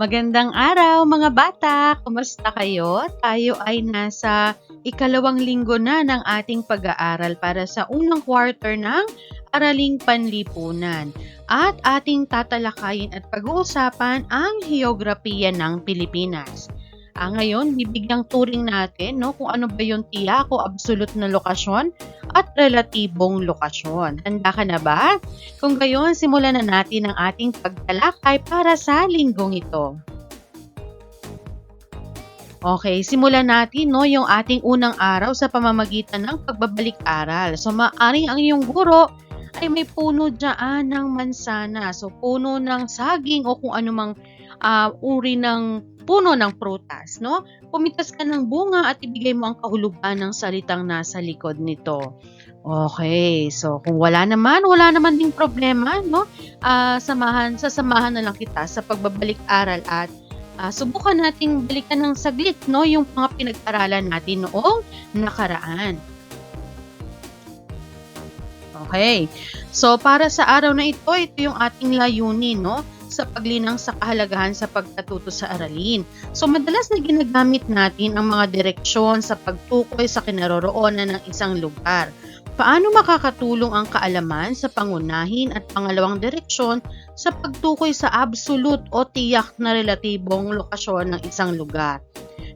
Magandang araw mga bata! Kumusta kayo? Tayo ay nasa ikalawang linggo na ng ating pag-aaral para sa unang quarter ng Araling Panlipunan. At ating tatalakayin at pag-uusapan ang Heograpiya ng Pilipinas. Ah, ngayon, bibigyang turing natin no, kung ano ba yung tiyak o absolute na lokasyon at relatibong lokasyon. Handa ka na ba? Kung gayon, simulan na natin ang ating pagtalakay para sa linggong ito. Okay, simulan natin no, yung ating unang araw sa pamamagitan ng pagbabalik-aral. So, maaring ang iyong guro ay may puno dyan ng mansana. So, puno ng saging o kung anumang uh, uri ng puno ng prutas, no? Pumitas ka ng bunga at ibigay mo ang kahulugan ng salitang nasa likod nito. Okay, so kung wala naman, wala naman ding problema, no? Uh, samahan, sasamahan na lang kita sa pagbabalik-aral at uh, subukan nating balikan ng saglit, no? Yung mga pinag-aralan natin noong nakaraan. Okay, so para sa araw na ito, ito yung ating layunin, no? Sa paglinang sa kahalagahan sa pagkatuto sa aralin. So madalas na ginagamit natin ang mga direksyon sa pagtukoy sa kinaroroonan ng isang lugar. Paano makakatulong ang kaalaman sa pangunahin at pangalawang direksyon sa pagtukoy sa absolute o tiyak na relatibong lokasyon ng isang lugar?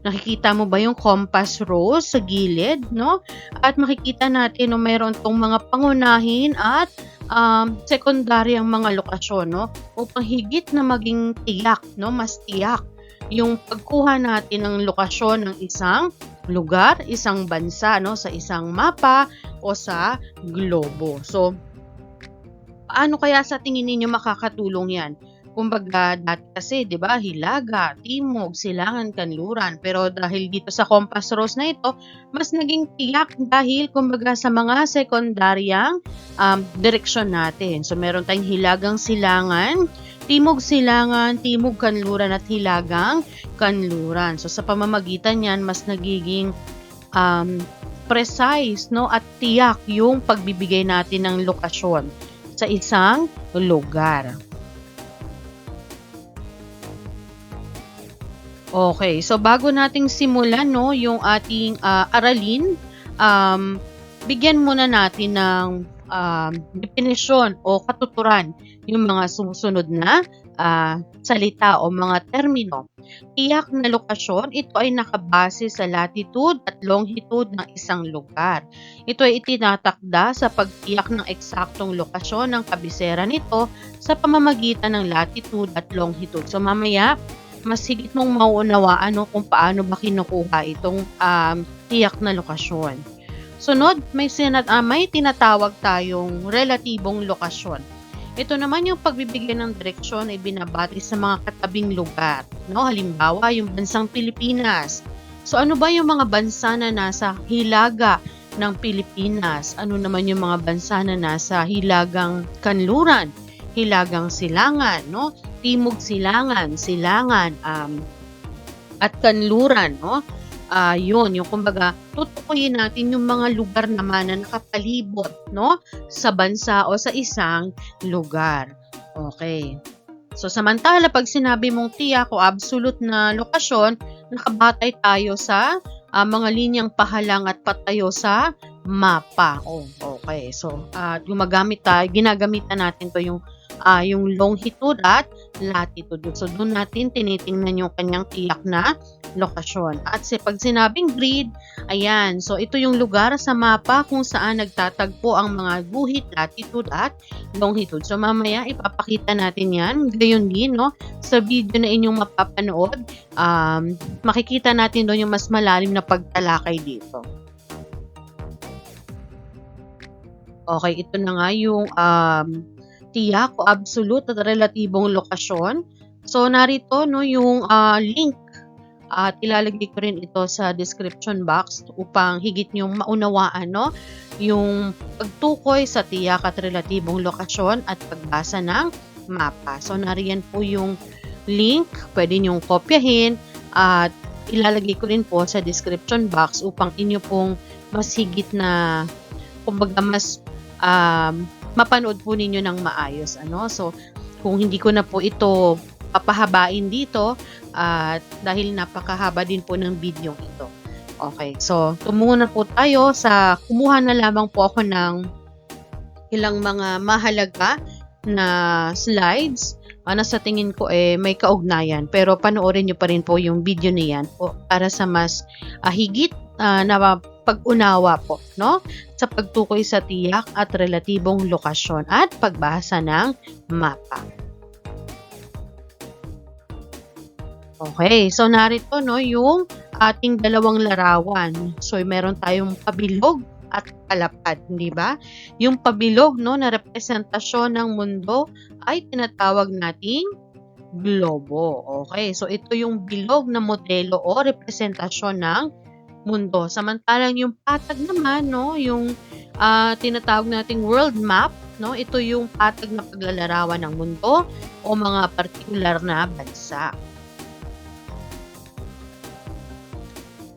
Nakikita mo ba yung compass rose sa gilid, no? At makikita natin no mayroon tong mga pangunahin at um, sekundaryang mga lokasyon, no? Upang higit na maging tiyak, no? Mas tiyak yung pagkuha natin ng lokasyon ng isang lugar, isang bansa, no? Sa isang mapa o sa globo. So, paano kaya sa tingin ninyo makakatulong yan? Kumbaga, dati kasi, di ba, Hilaga, Timog, Silangan, Kanluran. Pero dahil dito sa Compass Rose na ito, mas naging tiyak dahil, kumbaga, sa mga sekundaryang um, direksyon natin. So, meron tayong Hilagang Silangan, Timog Silangan, Timog Kanluran at Hilagang Kanluran. So, sa pamamagitan yan, mas nagiging um, precise no at tiyak yung pagbibigay natin ng lokasyon sa isang lugar. Okay, so bago nating simulan no, yung ating uh, aralin, um, bigyan muna natin ng um, definisyon o katuturan yung mga susunod na uh, salita o mga termino. Tiyak na lokasyon, ito ay nakabase sa latitude at longitude ng isang lugar. Ito ay itinatakda sa pagtiyak ng eksaktong lokasyon ng kabisera nito sa pamamagitan ng latitude at longitude. So mamaya, mas higit mong mauunawaan no, kung paano ba kinukuha itong um, tiyak na lokasyon. Sunod, may, sinat, uh, may tinatawag tayong relatibong lokasyon. Ito naman yung pagbibigay ng direksyon ay binabati sa mga katabing lugar. No? Halimbawa, yung bansang Pilipinas. So ano ba yung mga bansa na nasa hilaga ng Pilipinas? Ano naman yung mga bansa na nasa hilagang kanluran? Hilagang silangan, no? Timog Silangan, Silangan, um, at Kanluran, no? Uh, yun, yung kumbaga, tutukuyin natin yung mga lugar naman na nakapalibot, no? Sa bansa o sa isang lugar. Okay. So, samantala, pag sinabi mong tiyak o absolute na lokasyon, nakabatay tayo sa uh, mga linyang pahalang at patayo sa mapa. Oh, okay. So, uh, gumagamit tayo, ginagamitan natin to yung uh, yung longitude at latitude. So, doon natin tinitingnan yung kanyang tiyak na lokasyon. At si, pag sinabing grid, ayan, so ito yung lugar sa mapa kung saan nagtatagpo ang mga guhit, latitude at longitude. So, mamaya ipapakita natin yan. Gayon din, no? Sa video na inyong mapapanood, um, makikita natin doon yung mas malalim na pagtalakay dito. Okay, ito na nga yung um, tiyak o absolute at relatibong lokasyon. So, narito no, yung uh, link at ilalagay ko rin ito sa description box upang higit niyong maunawaan no, yung pagtukoy sa tiyak at relatibong lokasyon at pagbasa ng mapa. So, nariyan po yung link. Pwede niyong kopyahin at ilalagay ko rin po sa description box upang inyo pong mas higit na kumbaga mas um, mapanood po ninyo ng maayos. Ano? So, kung hindi ko na po ito papahabain dito at dahil napakahaba din po ng video ito. Okay, so tumungo na po tayo sa kumuha na lamang po ako ng ilang mga mahalaga na slides uh, na sa tingin ko eh may kaugnayan pero panoorin nyo pa rin po yung video niyan po para sa mas uh, higit uh, na pag-unawa po no sa pagtukoy sa tiyak at relatibong lokasyon at pagbasa ng mapa. Okay, so narito no yung ating dalawang larawan. So meron tayong pabilog at palapad, hindi ba? Yung pabilog no na representasyon ng mundo ay tinatawag nating globo. Okay, so ito yung bilog na modelo o representasyon ng mundo. Samantalang yung patag naman, no, yung uh, tinatawag nating world map, no, ito yung patag na paglalarawan ng mundo o mga partikular na bansa.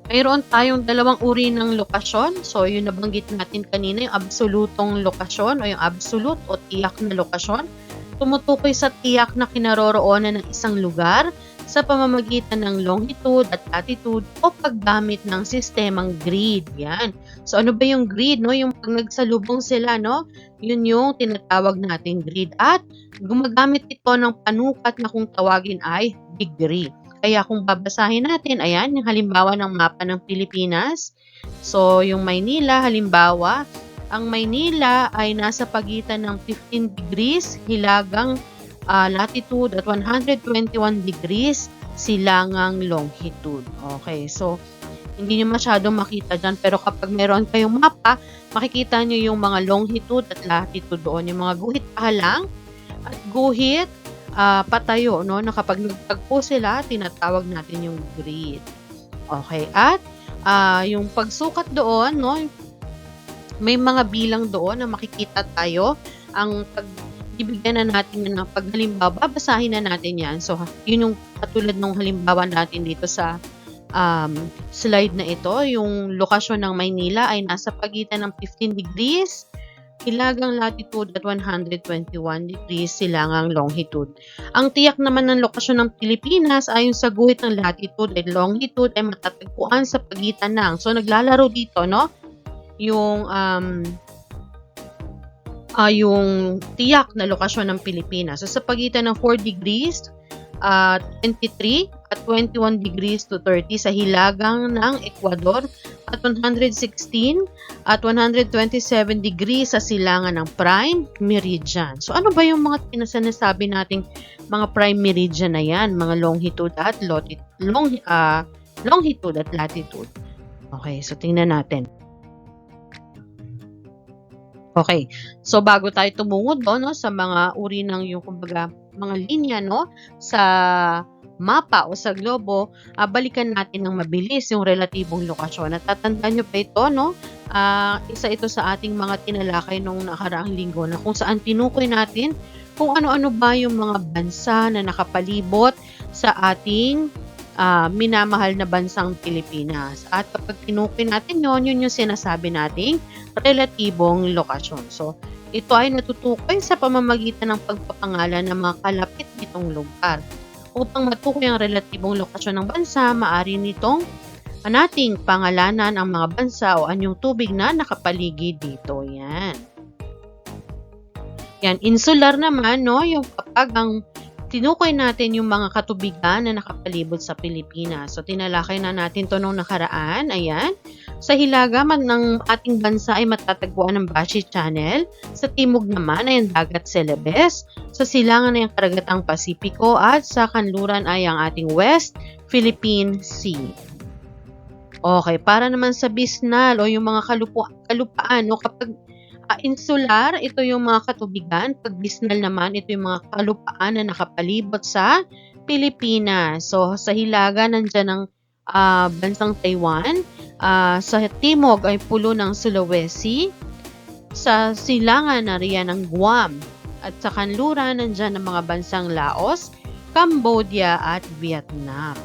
Mayroon tayong dalawang uri ng lokasyon. So, yung nabanggit natin kanina, yung absolutong lokasyon o yung absolute o tiyak na lokasyon. Tumutukoy sa tiyak na kinaroroonan ng isang lugar sa pamamagitan ng longitude at latitude o paggamit ng sistemang grid. Yan. So, ano ba yung grid? No? Yung pag nagsalubong sila, no? yun yung tinatawag nating grid. At gumagamit ito ng panukat na kung tawagin ay degree. Kaya kung babasahin natin, ayan, yung halimbawa ng mapa ng Pilipinas. So, yung Maynila, halimbawa, ang Maynila ay nasa pagitan ng 15 degrees hilagang uh, latitude at 121 degrees silangang longitude. Okay, so hindi nyo masyadong makita dyan. Pero kapag meron kayong mapa, makikita nyo yung mga longitude at latitude doon. Yung mga guhit pa lang at guhit uh, patayo, no? Na kapag nagtagpo sila, tinatawag natin yung grid. Okay, at uh, yung pagsukat doon, no? May mga bilang doon na makikita tayo. Ang pag ibigyan na natin ng paghalimbawa, babasahin na natin yan. So, yun yung katulad ng halimbawa natin dito sa um, slide na ito. Yung lokasyon ng Maynila ay nasa pagitan ng 15 degrees hilagang latitude at 121 degrees silangang longitude. Ang tiyak naman ng lokasyon ng Pilipinas ayon sa guhit ng latitude at longitude ay matatagpuan sa pagitan ng. So naglalaro dito, no? Yung um, uh, yung tiyak na lokasyon ng Pilipinas. Sa pagitan ng 4 degrees uh, 23 at 21 degrees to 30 sa hilagang ng Ecuador at 116 at 127 degrees sa silangan ng prime meridian. So ano ba yung mga pinasanasabi nating mga prime meridian na yan? Mga longitude at longitude, long, uh, longitude at latitude. Okay, so tingnan natin. Okay. So bago tayo tumungo doon no sa mga uri ng yung kumbaga mga linya no sa mapa o sa globo, uh, balikan natin ng mabilis yung relatibong lokasyon. At tatandaan nyo pa ito, no? Uh, isa ito sa ating mga tinalakay nung nakaraang linggo na kung saan tinukoy natin kung ano-ano ba yung mga bansa na nakapalibot sa ating uh, minamahal na bansang Pilipinas. At kapag tinukoy natin yon yun yung sinasabi nating relatibong lokasyon. So, ito ay natutukoy sa pamamagitan ng pagpapangalan ng mga kalapit nitong lugar. Upang matukoy ang relatibong lokasyon ng bansa, maaari nitong nating pangalanan ang mga bansa o anyong tubig na nakapaligid dito. Yan. Yan, insular naman, no, yung kapag ang tinukoy natin yung mga katubigan na nakapalibot sa Pilipinas. So, tinalakay na natin to nung nakaraan. Ayan. Sa hilaga man ng ating bansa ay matatagpuan ng Bashi Channel. Sa timog naman ay ang dagat Celebes. Sa silangan ay ang karagatang Pasipiko at sa kanluran ay ang ating West Philippine Sea. Okay, para naman sa Bisnal o yung mga kalupa, kalupaan, no, kapag Uh, insular, ito yung mga katubigan. Pag bisnal naman, ito yung mga kalupaan na nakapalibot sa Pilipinas. So, sa hilaga, nandyan ang uh, bansang Taiwan. Uh, sa timog ay pulo ng Sulawesi. Sa silangan na riyan ng Guam. At sa kanluran, nandyan ang mga bansang Laos, Cambodia at Vietnam.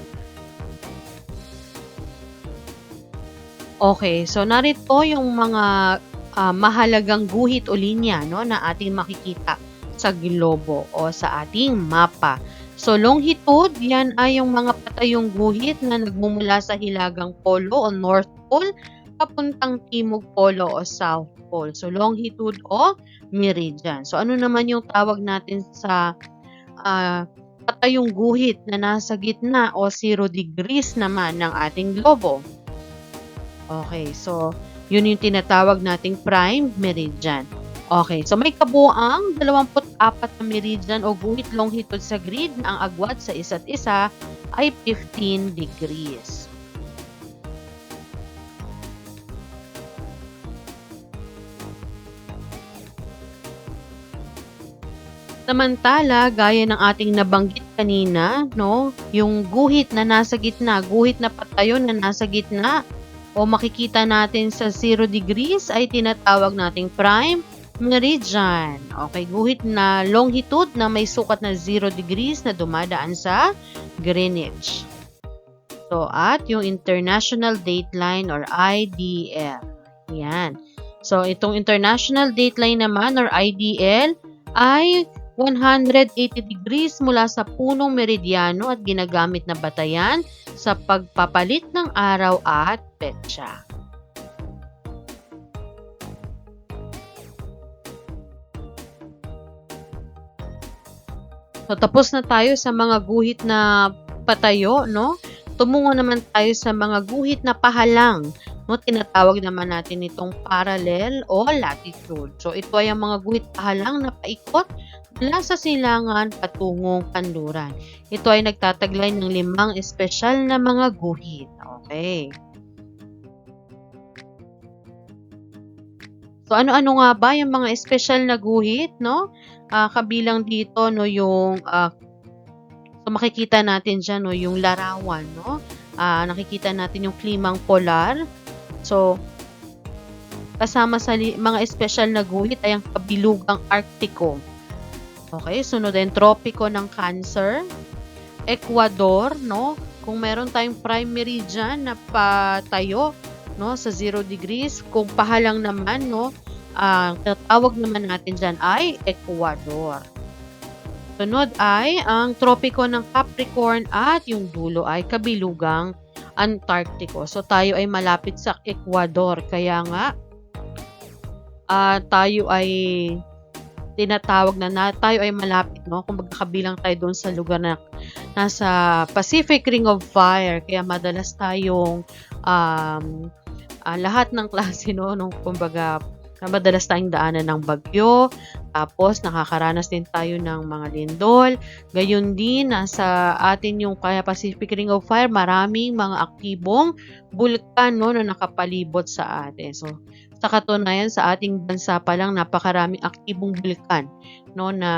Okay, so narito yung mga uh, mahalagang guhit o linya no, na ating makikita sa globo o sa ating mapa. So, longitude, yan ay yung mga patayong guhit na nagmumula sa hilagang polo o North Pole papuntang Timog Polo o South Pole. So, longitude o meridian. So, ano naman yung tawag natin sa uh, patayong guhit na nasa gitna o 0 degrees naman ng ating globo? Okay, so, yun yung tinatawag nating prime meridian. Okay, so may kabuang 24 na meridian o guhit longitude sa grid na ang agwat sa isa't isa ay 15 degrees. Samantala, gaya ng ating nabanggit kanina, no, yung guhit na nasa gitna, guhit na patayo na nasa gitna, o makikita natin sa 0 degrees ay tinatawag nating prime meridian. Okay, guhit na longitude na may sukat na 0 degrees na dumadaan sa Greenwich. So, at yung International Dateline or IDL. Yan. So, itong International Dateline naman or IDL ay 180 degrees mula sa punong meridiano at ginagamit na batayan sa pagpapalit ng araw at petsa. So, tapos na tayo sa mga guhit na patayo, no? Tumungo naman tayo sa mga guhit na pahalang, no? Tinatawag naman natin itong parallel o latitude. So, ito ay ang mga guhit pahalang na paikot mula sa silangan patungong kanluran. Ito ay nagtataglay ng limang espesyal na mga guhit. Okay. So ano-ano nga ba yung mga espesyal na guhit, no? Uh, kabilang dito no yung uh, so makikita natin diyan no yung larawan, no? Uh, nakikita natin yung klimang polar. So kasama sa mga espesyal na guhit ay ang kabilugang Arktiko. Okay, sunod din tropiko ng Cancer, Ecuador, no? Kung meron tayong prime meridian na patayo, no, sa 0 degrees, kung pahalang naman, no, ang uh, tawag naman natin diyan ay Ecuador. Sunod ay ang tropiko ng Capricorn at yung dulo ay kabilugang Antarctico. So tayo ay malapit sa Ecuador kaya nga uh, tayo ay tinatawag na, na tayo ay malapit, no? Kung magkakabilang tayo doon sa lugar na nasa Pacific Ring of Fire. Kaya madalas tayong um, uh, lahat ng klase, no? Nung, kumbaga, madalas tayong daanan ng bagyo, tapos nakakaranas din tayo ng mga lindol. Gayon din, nasa atin yung kaya Pacific Ring of Fire, maraming mga aktibong bulkan no, na nakapalibot sa atin. So, sa katunayan, sa ating bansa pa lang napakaraming aktibong bulkan no na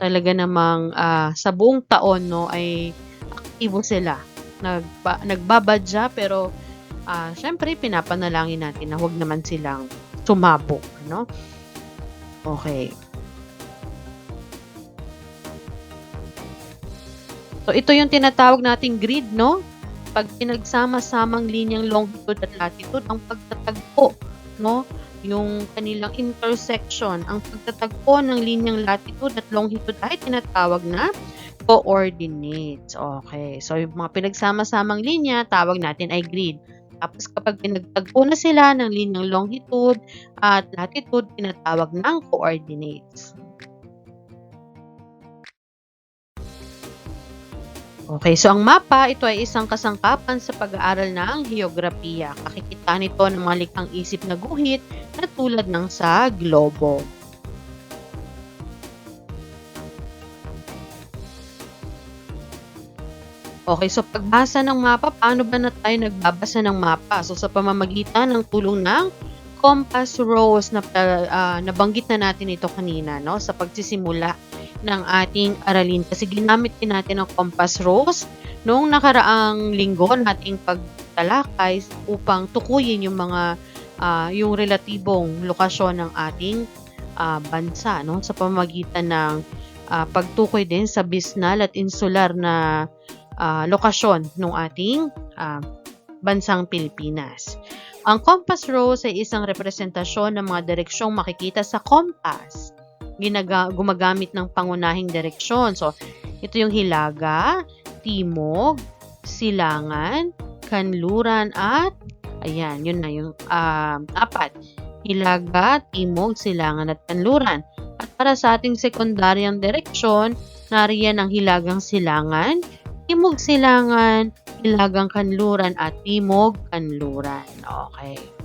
talaga namang uh, sa buong taon no ay aktibo sila. Nagba, nagbabadya pero uh, syempre pinapanalangin natin na huwag naman silang sumabog, no? Okay. So ito yung tinatawag nating grid, no? Pag pinagsama-samang linyang longitude at latitude, ang pagtatagpo, no? Yung kanilang intersection, ang pagtatagpo ng linyang latitude at longitude ay tinatawag na coordinates. Okay. So, yung mga pinagsama-samang linya, tawag natin ay grid. Tapos kapag pinagtagpo na sila ng linyang longitude at latitude, tinatawag ng coordinates. Okay, so ang mapa, ito ay isang kasangkapan sa pag-aaral ng geografiya. Kakikita nito ng mga likhang isip na guhit na tulad ng sa globo. Okay, so pagbasa ng mapa, paano ba na tayo nagbabasa ng mapa? So sa pamamagitan ng tulong ng compass rose na uh, nabanggit na natin ito kanina no sa pagsisimula ng ating aralin. Kasi ginamit din natin ang compass rose noong nakaraang linggo nating pagtalakay upang tukuyin yung mga uh, yung relatibong lokasyon ng ating uh, bansa no? Sa pamamagitan ng uh, pagtukoy din sa bisnal at insular na uh, lokasyon ng ating uh, bansang Pilipinas. Ang compass rose ay isang representasyon ng mga direksyong makikita sa compass ginaga, gumagamit ng pangunahing direksyon. So, Ito yung hilaga, timog, silangan, kanluran, at ayan, yun na yung um, apat. Hilaga, timog, silangan, at kanluran. At para sa ating sekundaryang direksyon, nariyan ang hilagang silangan, timog silangan, hilagang kanluran, at timog kanluran. Okay.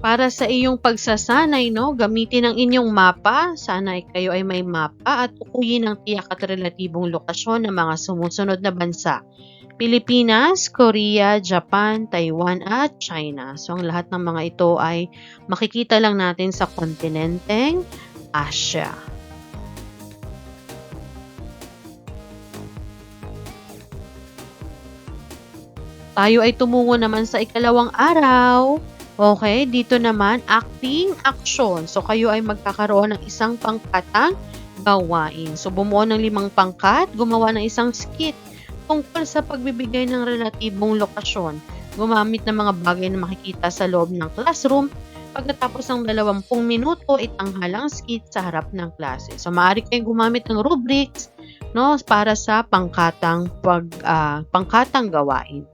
Para sa iyong pagsasanay, no, gamitin ang inyong mapa. Sana ay kayo ay may mapa at tukuyin ang tiyak at relatibong lokasyon ng mga sumusunod na bansa. Pilipinas, Korea, Japan, Taiwan at China. So ang lahat ng mga ito ay makikita lang natin sa kontinenteng Asia. Tayo ay tumungo naman sa ikalawang araw. Okay, dito naman, acting action. So, kayo ay magkakaroon ng isang pangkatang gawain. So, bumuo ng limang pangkat, gumawa ng isang skit tungkol sa pagbibigay ng relatibong lokasyon. Gumamit ng mga bagay na makikita sa loob ng classroom. Pagkatapos ng 20 minuto, itanghal ang skit sa harap ng klase. So, maaari kayong gumamit ng rubrics no, para sa pangkatang, pag, uh, pangkatang gawain.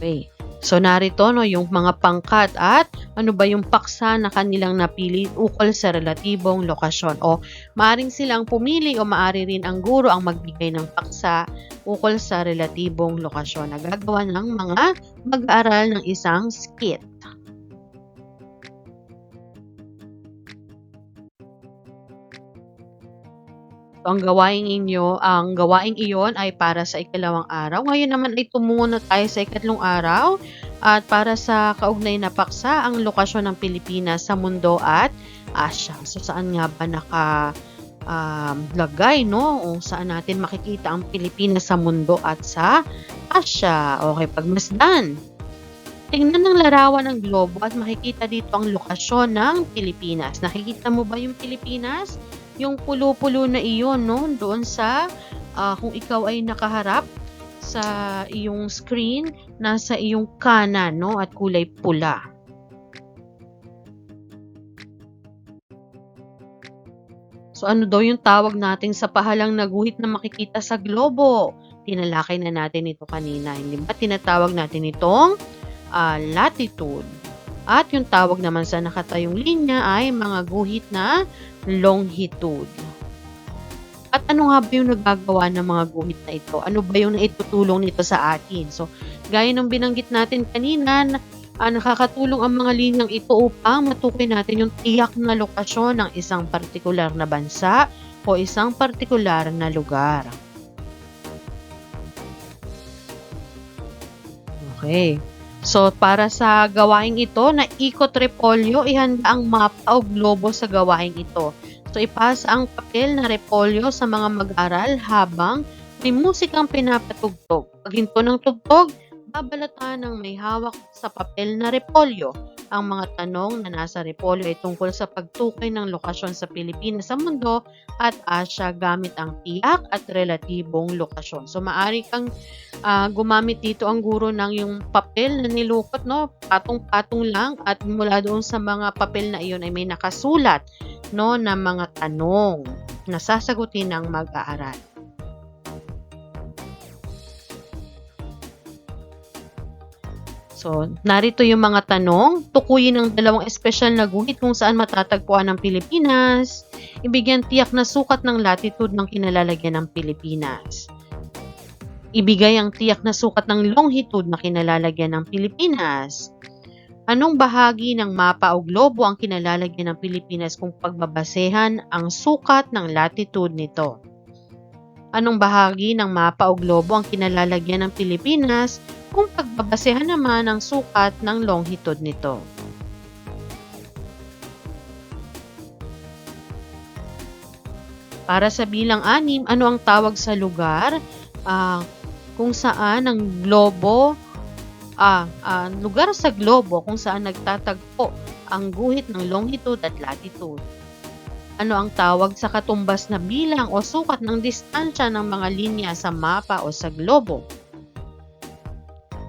Okay. So narito no yung mga pangkat at ano ba yung paksa na kanilang napili ukol sa relatibong lokasyon o maaring silang pumili o maari rin ang guro ang magbigay ng paksa ukol sa relatibong lokasyon. Nagagawa ng mga mag-aaral ng isang skit. So, ang gawaing inyo, ang gawaing iyon ay para sa ikalawang araw. Ngayon naman ay tumungo na tayo sa ikatlong araw at para sa kaugnay na paksa ang lokasyon ng Pilipinas sa mundo at Asia. So saan nga ba naka um, lagay no o saan natin makikita ang Pilipinas sa mundo at sa Asia. Okay, pagmasdan. Tingnan ng larawan ng globo at makikita dito ang lokasyon ng Pilipinas. Nakikita mo ba yung Pilipinas? Yung pulo-pulo na iyon, no? Doon sa, uh, kung ikaw ay nakaharap sa iyong screen, nasa iyong kanan, no? At kulay pula. So ano daw yung tawag natin sa pahalang naguhit na makikita sa globo? Tinalakay na natin ito kanina. Hindi ba tinatawag natin itong uh, latitude? At yung tawag naman sa nakatayong linya ay mga guhit na longitude. At ano nga ba yung nagagawa ng mga guhit na ito? Ano ba yung naitutulong nito sa atin? So, gaya ng binanggit natin kanina, uh, nakakatulong ang mga linyang ito upang matukoy natin yung tiyak na lokasyon ng isang partikular na bansa o isang partikular na lugar. Okay. So, para sa gawaing ito, na ikot repolyo, ihanda ang mapa o globo sa gawaing ito. So, ipasa ang papel na repolyo sa mga mag-aral habang may musikang pinapatugtog. Pag hinto ng tugtog, babalatan ng may hawak sa papel na repolyo. Ang mga tanong na nasa repolyo ay tungkol sa pagtukoy ng lokasyon sa Pilipinas sa mundo at Asia gamit ang tiyak at relatibong lokasyon. So maari kang uh, gumamit dito ang guro ng yung papel na nilukot, no? patong-patong lang at mula doon sa mga papel na iyon ay may nakasulat no, na mga tanong na sasagutin ng mag-aaral. So, narito yung mga tanong. Tukuyin ang dalawang espesyal na guhit kung saan matatagpuan ang Pilipinas. Ibigyan tiyak na sukat ng latitude ng kinalalagyan ng Pilipinas. Ibigay ang tiyak na sukat ng longitude na kinalalagyan ng Pilipinas. Anong bahagi ng mapa o globo ang kinalalagyan ng Pilipinas kung pagbabasehan ang sukat ng latitude nito? Anong bahagi ng mapa o globo ang kinalalagyan ng Pilipinas kung pagbabasehan naman ang sukat ng longitude nito. Para sa bilang anim, ano ang tawag sa lugar uh, kung saan ang globo, uh, uh, lugar sa globo kung saan nagtatagpo ang guhit ng longitude at latitude? Ano ang tawag sa katumbas na bilang o sukat ng distansya ng mga linya sa mapa o sa globo?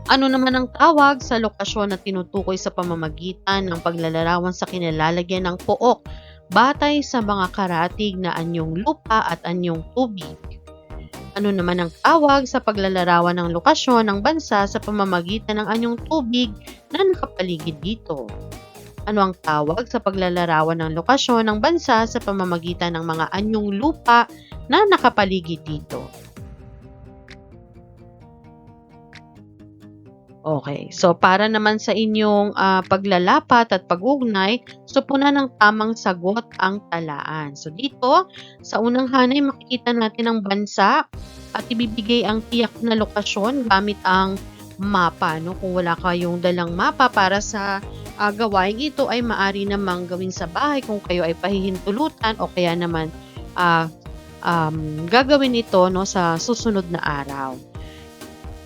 Ano naman ang tawag sa lokasyon na tinutukoy sa pamamagitan ng paglalarawan sa kinalalagyan ng pook batay sa mga karatig na anyong lupa at anyong tubig? Ano naman ang tawag sa paglalarawan ng lokasyon ng bansa sa pamamagitan ng anyong tubig na nakapaligid dito? Ano ang tawag sa paglalarawan ng lokasyon ng bansa sa pamamagitan ng mga anyong lupa na nakapaligid dito? Okay. So, para naman sa inyong ah, paglalapat at pag-ugnay, so puna ng tamang sagot ang talaan. So, dito, sa unang hanay, makikita natin ang bansa at ibibigay ang tiyak na lokasyon gamit ang mapa. No? Kung wala kayong dalang mapa para sa uh, gawain ito ay maari namang gawin sa bahay kung kayo ay pahihintulutan o kaya naman uh, um, gagawin ito no, sa susunod na araw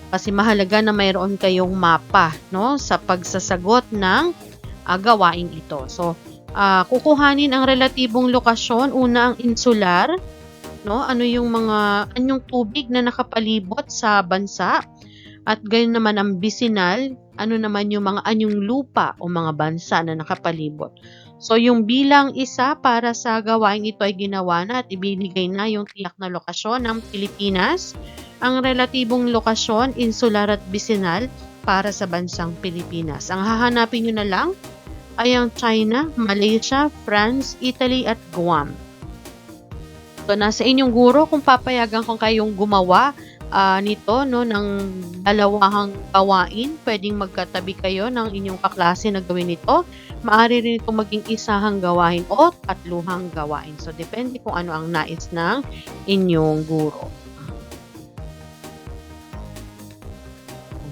kasi mahalaga na mayroon kayong mapa no sa pagsasagot ng uh, gawain ito. So, uh, kukuhanin ang relatibong lokasyon, una ang insular, no? Ano yung mga anyong tubig na nakapalibot sa bansa at gayon naman ang bisinal, ano naman yung mga anyong lupa o mga bansa na nakapalibot. So, yung bilang isa para sa gawain ito ay ginawa na at ibinigay na yung tiyak na lokasyon ng Pilipinas ang relatibong lokasyon, insular at bisinal para sa bansang Pilipinas. Ang hahanapin nyo na lang ay ang China, Malaysia, France, Italy at Guam. So, nasa inyong guro kung papayagan kung kayong gumawa uh, nito no ng dalawahang gawain. Pwedeng magkatabi kayo ng inyong kaklase na gawin ito. Maaari rin itong maging isahang gawain o tatluhang gawain. So, depende kung ano ang nais ng inyong guro.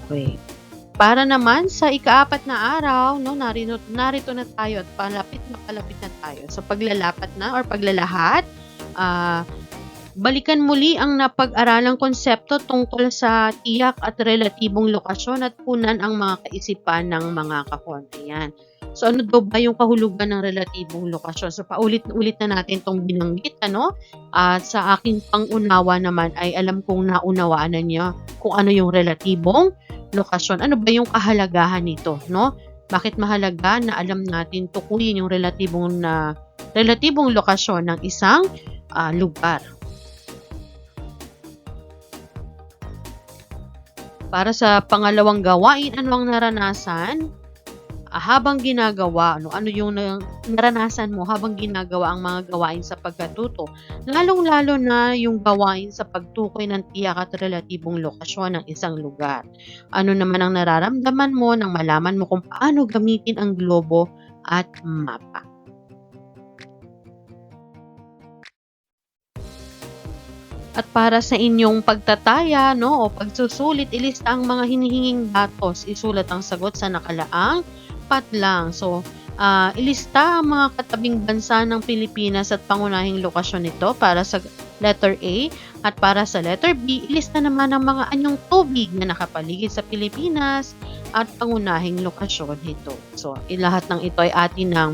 Okay. Para naman sa ikaapat na araw, no, narito, narito na tayo at palapit na palapit na tayo. So paglalapat na or paglalahat, uh, balikan muli ang napag-aralang konsepto tungkol sa tiyak at relatibong lokasyon at punan ang mga kaisipan ng mga kahon. So ano daw ba yung kahulugan ng relatibong lokasyon? So paulit-ulit na natin itong binanggit ano. At sa aking pangunawa naman ay alam kong naunawaan na niya kung ano yung relatibong lokasyon. Ano ba yung kahalagahan nito, no? Bakit mahalaga na alam natin tukuyin yung relatibong na relatibong lokasyon ng isang uh, lugar. Para sa pangalawang gawain, ano ang naranasan uh, habang ginagawa, ano, ano yung naranasan mo habang ginagawa ang mga gawain sa pagkatuto. Lalong-lalo na yung gawain sa pagtukoy ng tiyak at relatibong lokasyon ng isang lugar. Ano naman ang nararamdaman mo nang malaman mo kung paano gamitin ang globo at mapa. At para sa inyong pagtataya no, o pagsusulit, ilista ang mga hinihinging datos. Isulat ang sagot sa nakalaang apat lang. So, uh, ilista ang mga katabing bansa ng Pilipinas at pangunahing lokasyon nito para sa letter A at para sa letter B, ilista naman ang mga anyong tubig na nakapaligid sa Pilipinas at pangunahing lokasyon nito. So, lahat ng ito ay atin ng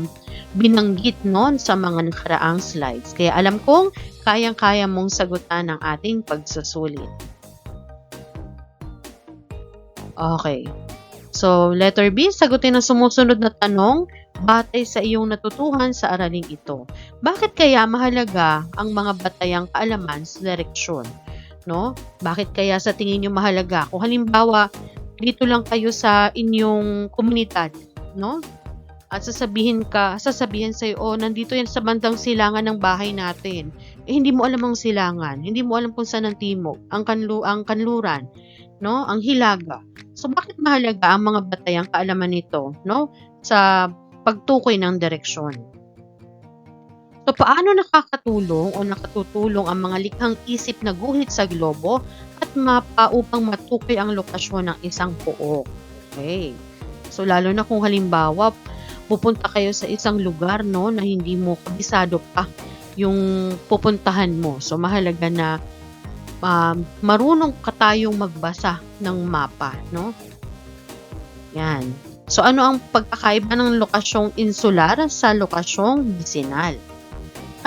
binanggit noon sa mga nakaraang slides. Kaya alam kong kayang-kaya mong sagutan ang ating pagsusulit. Okay. So, letter B, sagutin ang sumusunod na tanong batay sa iyong natutuhan sa araling ito. Bakit kaya mahalaga ang mga batayang kaalaman sa direksyon? No? Bakit kaya sa tingin niyo mahalaga? Kung halimbawa, dito lang kayo sa inyong komunidad, no? At sasabihin ka, sasabihin sa'yo, oh, nandito yan sa bandang silangan ng bahay natin. Eh, hindi mo alam ang silangan. Hindi mo alam kung saan ang timog, ang, kanlu, ang kanluran, no? Ang hilaga. So bakit mahalaga ang mga batayang kaalaman nito, no? Sa pagtukoy ng direksyon. So paano nakakatulong o nakatutulong ang mga likhang isip na guhit sa globo at mapa upang matukoy ang lokasyon ng isang pook? Okay. So lalo na kung halimbawa pupunta kayo sa isang lugar no na hindi mo kabisado pa yung pupuntahan mo. So mahalaga na uh, marunong ka tayong magbasa ng mapa, no? Yan. So, ano ang pagkakaiba ng lokasyong insular sa lokasyong bisinal?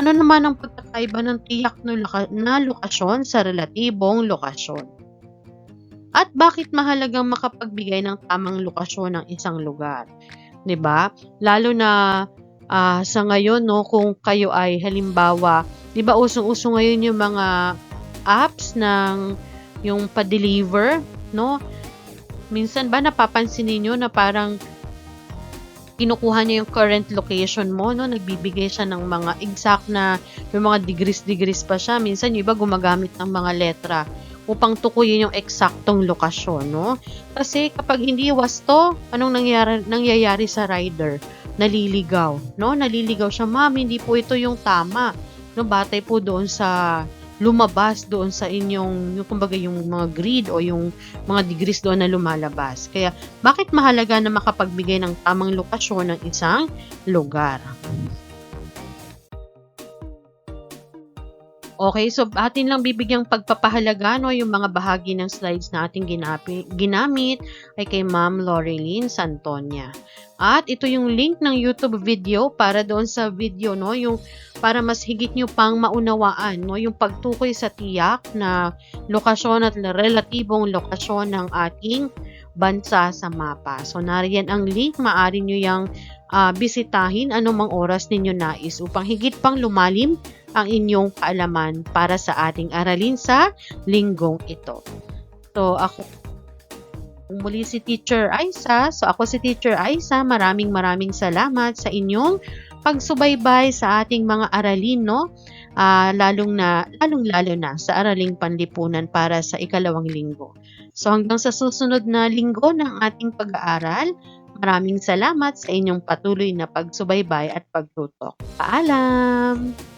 Ano naman ang pagkakaiba ng tiyak na, lokasyon sa relatibong lokasyon? At bakit mahalagang makapagbigay ng tamang lokasyon ng isang lugar? 'Di ba? Lalo na ah, sa ngayon no kung kayo ay halimbawa, 'di ba usong-uso ngayon yung mga apps ng yung pa-deliver, no? Minsan ba napapansin niyo na parang kinukuha niya yung current location mo, no? Nagbibigay siya ng mga exact na yung mga degrees-degrees pa siya. Minsan yung iba gumagamit ng mga letra upang tukuyin yung eksaktong lokasyon, no? Kasi kapag hindi wasto, anong nangyari, nangyayari sa rider? Naliligaw, no? Naliligaw siya, ma'am, hindi po ito yung tama. No, batay po doon sa lumabas doon sa inyong, yung kumbaga yung mga grid o yung mga degrees doon na lumalabas. Kaya, bakit mahalaga na makapagbigay ng tamang lokasyon ng isang lugar? Okay, so atin lang bibigyang pagpapahalaga no yung mga bahagi ng slides na ating ginapi, ginamit ay kay Ma'am Loreline Santonia. At ito yung link ng YouTube video para doon sa video no yung para mas higit nyo pang maunawaan no yung pagtukoy sa tiyak na lokasyon at relatibong lokasyon ng ating bansa sa mapa. So nariyan ang link, maaari nyo yung uh, bisitahin anumang oras ninyo nais upang higit pang lumalim ang inyong kaalaman para sa ating aralin sa linggong ito. So, ako muli si Teacher Aisa. So, ako si Teacher Aisa. Maraming maraming salamat sa inyong pagsubaybay sa ating mga aralin, no? Uh, lalong na, lalong lalo na sa araling panlipunan para sa ikalawang linggo. So, hanggang sa susunod na linggo ng ating pag-aaral, maraming salamat sa inyong patuloy na pagsubaybay at pagtutok. Paalam!